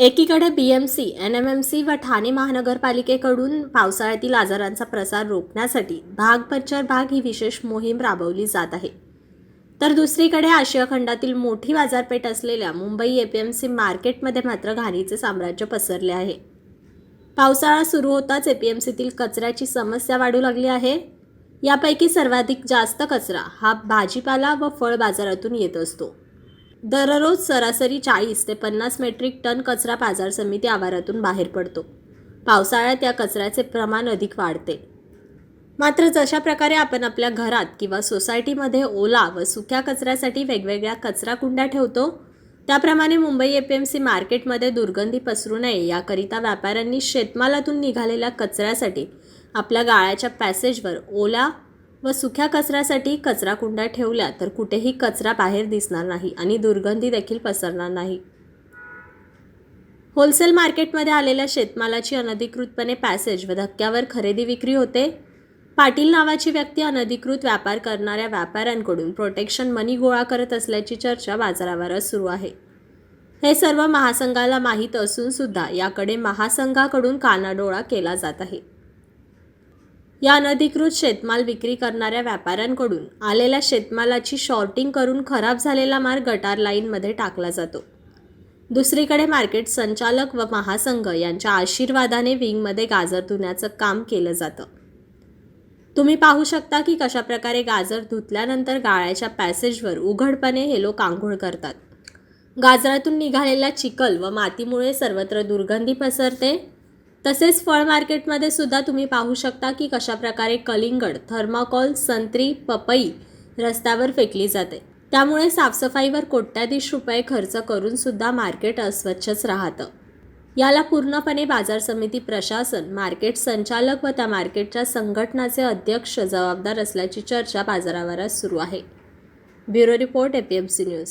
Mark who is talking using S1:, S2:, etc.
S1: एकीकडे B M C N M M C व ठाणे महानगरपालिकेकडून पावसाळ्यातील आजारांचा प्रसार रोखण्यासाठी भाग पंचर भाग ही विशेष मोहीम राबवली जात आहे. तर दुसरीकडे आशिया खंडातील मोठी बाजारपेठ असलेल्या मुंबई एपीएमसी मार्केटमध्ये मात्र घाणीचे साम्राज्य पसरले आहे. पावसाळा सुरू होताच एपीएमसीतील कचऱ्याची समस्या वाढू लागली आहे. यापैकी सर्वाधिक जास्त कचरा हा भाजीपाला व फळ बाजारातून येत असतो. दररोज सरासरी चाळीस ते पन्नास मेट्रिक टन कचरा बाजार समिती आवारातून बाहेर पडतो. पावसाळ्यात या कचऱ्याचे प्रमाण अधिक वाढते. मात्र जशा प्रकारे आपण आपल्या घरात किंवा सोसायटीमध्ये ओला व सुक्या कचऱ्यासाठी वेगवेगळ्या कचरा कुंड्या ठेवतो त्याप्रमाणे Mumbai A P M C मार्केटमध्ये दुर्गंधी पसरू नये याकरिता व्यापाऱ्यांनी शेतमालातून निघालेल्या कचऱ्यासाठी आपल्या गाळ्याच्या पॅसेजवर ओला व सुक्या कचऱ्यासाठी कचरा कुंड्या ठेवल्या तर कुठेही कचरा बाहेर दिसणार नाही आणि दुर्गंधी देखील पसरणार नाही. होलसेल मार्केटमध्ये आलेल्या शेतमालाची अनधिकृतपणे पॅसेज व धक्क्यावर खरेदी विक्री होते. पाटील नावाची व्यक्ती अनधिकृत व्यापार करणाऱ्या व्यापाऱ्यांकडून प्रोटेक्शन मनी गोळा करत असल्याची चर्चा बाजारावरच सुरू आहे. हे सर्व महासंघाला माहीत असून सुद्धा याकडे महासंघाकडून कानाडोळा केला जात आहे. या अनधिकृत शेतमाल विक्री करणाऱ्या व्यापाऱ्यांकडून आलेल्या शेतमालाची शॉर्टिंग करून खराब झालेला माल गटार लाईनमध्ये टाकला जातो. दुसरीकडे मार्केट संचालक व महासंघ यांच्या आशीर्वादाने विंगमध्ये गाजर धुण्याचं काम केलं जातं. तुम्ही पाहू शकता की कशाप्रकारे गाजर धुतल्यानंतर गाळ्याच्या पॅसेजवर उघडपणे हे लोक आंघोळ करतात. गाजरातून निघालेल्या चिखल व मातीमुळे सर्वत्र दुर्गंधी पसरते. तसेच फळ मार्केटमध्ये सुद्धा तुम्ही पाहू शकता की कशाप्रकारे कलिंगड थर्माकॉल संत्री पपई रस्त्यावर फेकली जाते. त्यामुळे साफसफाईवर कोट्याधीश रुपये खर्च करून सुद्धा मार्केट अस्वच्छच राहतं. याला पूर्णपणे बाजार समिती प्रशासन मार्केट संचालक व त्या मार्केटच्या संघटनाचे अध्यक्ष जबाबदार असल्याची चर्चा बाजारावर सुरू आहे. Bureau report APMC news.